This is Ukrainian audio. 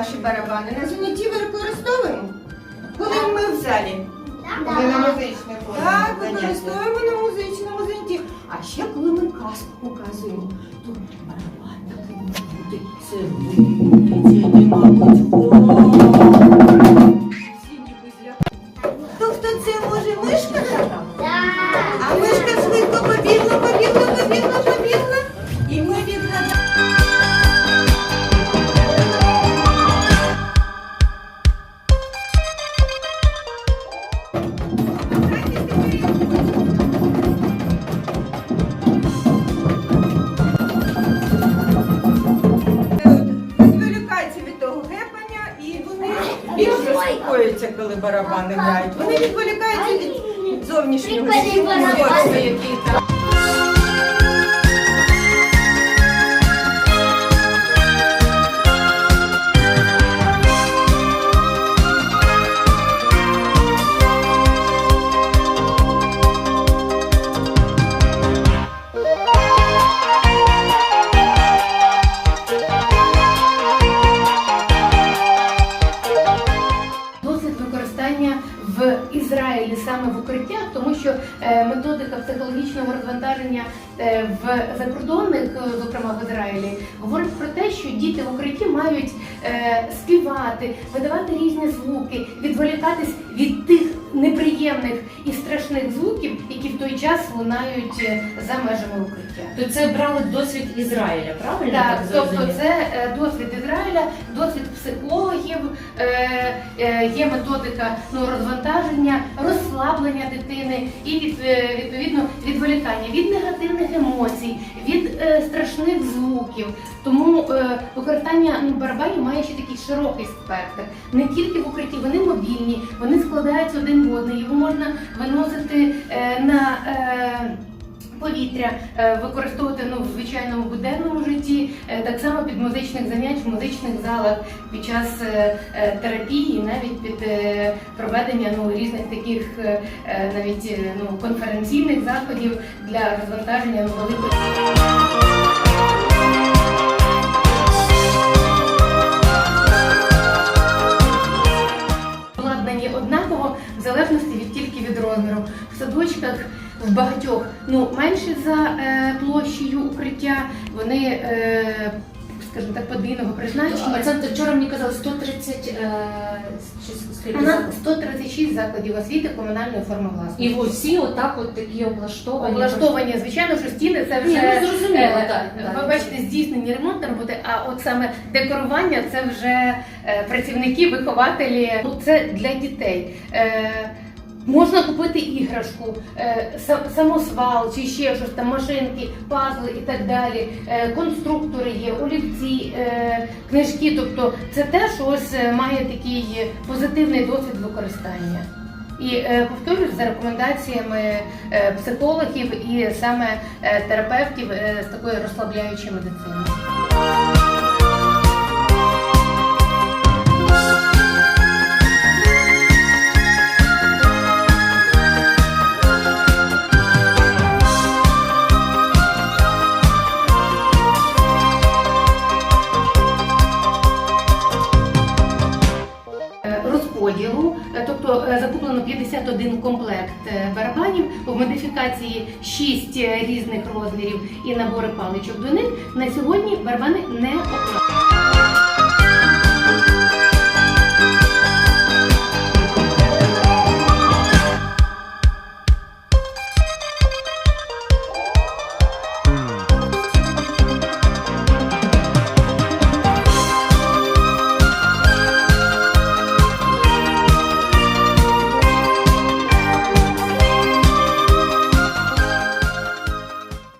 наші барабани? На занятті використовуємо? Коли ми в залі? Коли на музичне Так, використовуємо на музичному занятті. А ще коли ми казку показуємо, то барабан такий бути. Мабуть, коли барабани грають. Вони відволікаються від зовнішнього який там. В Ізраїлі саме в укриттях, тому що е, методика психологічного розвантаження в закордонних, е, зокрема в Ізраїлі, говорить про те, що діти в укритті мають е, співати, видавати різні звуки, відволікатись від тих неприємних і страшних звуків, які в той час лунають е, за межами укриття. То це брали досвід Ізраїля, правильно? Так, так тобто це е, досвід Ізраїля, досвід психологів, е, е, є методика ну, розвантаження, розслаблення дитини і від, е, відповідно відволікання від негативних емоцій, від е, страшних звуків. Тому е, використання ну, барабанів має ще такий широкий спектр. Не тільки в укритті, вони мобільні, вони складаються один в один, його можна виносити е, на. Е, повітря е, використовувати ну, в звичайному буденному житті, е, так само під музичних занять в музичних залах під час е, терапії, навіть під проведення ну, різних таких навіть ну, конференційних заходів для розвантаження ну, великої. обладнані однаково в залежності від тільки від розміру. В садочках в багатьох ну менше за е, площею укриття. Вони, е, скажімо так, подвійного призначення. А це вчора мені казали 130 е, У нас закладів? 136 закладів освіти комунальної форми власності. І усі отак от такі облаштовані. Облаштовані, звичайно, що стіни це вже Ні, ну, зрозуміло, е, так, так. ви бачите, здійснені ремонтні роботи, а от саме декорування це вже е, працівники, вихователі. Ну, Це для дітей. Е, Можна купити іграшку, е, самосвал чи ще щось там, машинки, пазли і так далі. Е, Конструктори є, олівці, е, книжки. Тобто це теж ось має такий позитивний досвід використання. І повторюсь за рекомендаціями психологів і саме терапевтів з такої розслабляючої медицини. Розподілу, е, тобто е, закуплено 51 комплект е, барабанів, в модифікації 6 різних розмірів і набори паличок до них. На сьогодні барабани не оплачені.